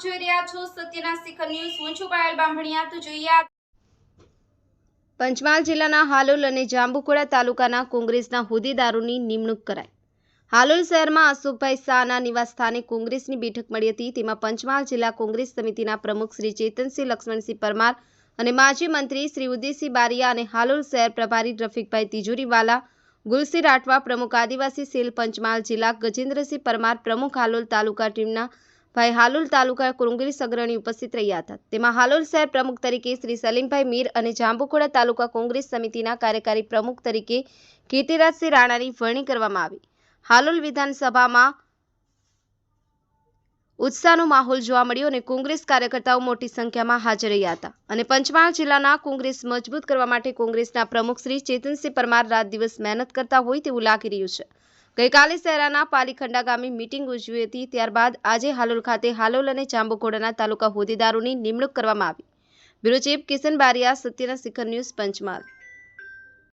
સત્યના શિખર ન્યૂઝ, હું છું પાયલ બાંભણિયા તો જોઈએ પંચમહાલ જિલ્લાના હાલોલ અને જાંબુકોડા તાલુકાના કોંગ્રેસના હોદ્દેદારોની નિમણૂક કરાઈ. હાલોલ શહેરમાં અશોકભાઈ શાહના નિવાસસ્થાને કોંગ્રેસની બેઠક મળી હતી. તેમાં પંચમહાલ જિલ્લા કોંગ્રેસ સમિતિના પ્રમુખ શ્રી ચેતનસિંહ, લક્ષ્મણસિંહ પરમાર અને માજી મંત્રી શ્રી ઉદયસિંહ બારિયા અને હાલોલ શહેર પ્રભારી રફીકભાઈ તિજોરીવાલા ગુલસિંહ રાઠવા પ્રમુખ આદિવાસી સેલ પંચમહાલ જિલ્લા ગજેન્દ્રસિંહ પરમાર પ્રમુખ હાલોલ તાલુકા ટીમના ભાઈ હાલોલ તાલુકા કોંગ્રેસ અગ્રણી ઉપસ્થિત રહ્યા હતા. તેમાં હાલોલ શહેર પ્રમુખ તરીકે શ્રી સલીમભાઈ મીર અને જાંબુકોડા તાલુકા કોંગ્રેસ સમિતિના કાર્યકારી પ્રમુખ તરીકે કીર્તિરાજસિંહ રાણાની વરણી કરવામાં આવી. હાલોલ વિધાનસભામાં ઉત્સાહનો માહોલ જોવા મળ્યો અને કોંગ્રેસ કાર્યકર્તાઓ મોટી સંખ્યામાં હાજર રહ્યા હતા. અને પંચમહાલ જિલ્લાના કોંગ્રેસ મજબૂત કરવા માટે કોંગ્રેસના પ્રમુખ શ્રી ચેતનસિંહ પરમાર રાત દિવસ મહેનત કરતા હોય તેવું લાગી રહ્યું છે. ગઈકાલે શહેરાના પાલીખંડા ગામે મિટિંગ ઉજવી હતી. ત્યારબાદ આજે હાલોલ ખાતે હાલોલ અને જાંબુઘોડાના તાલુકા હોદ્દેદારોની નિમણૂક કરવામાં આવી. બ્યુરો ચીફ કિશન બારિયા સત્યના શિખર ન્યૂઝ પંચમહાલ.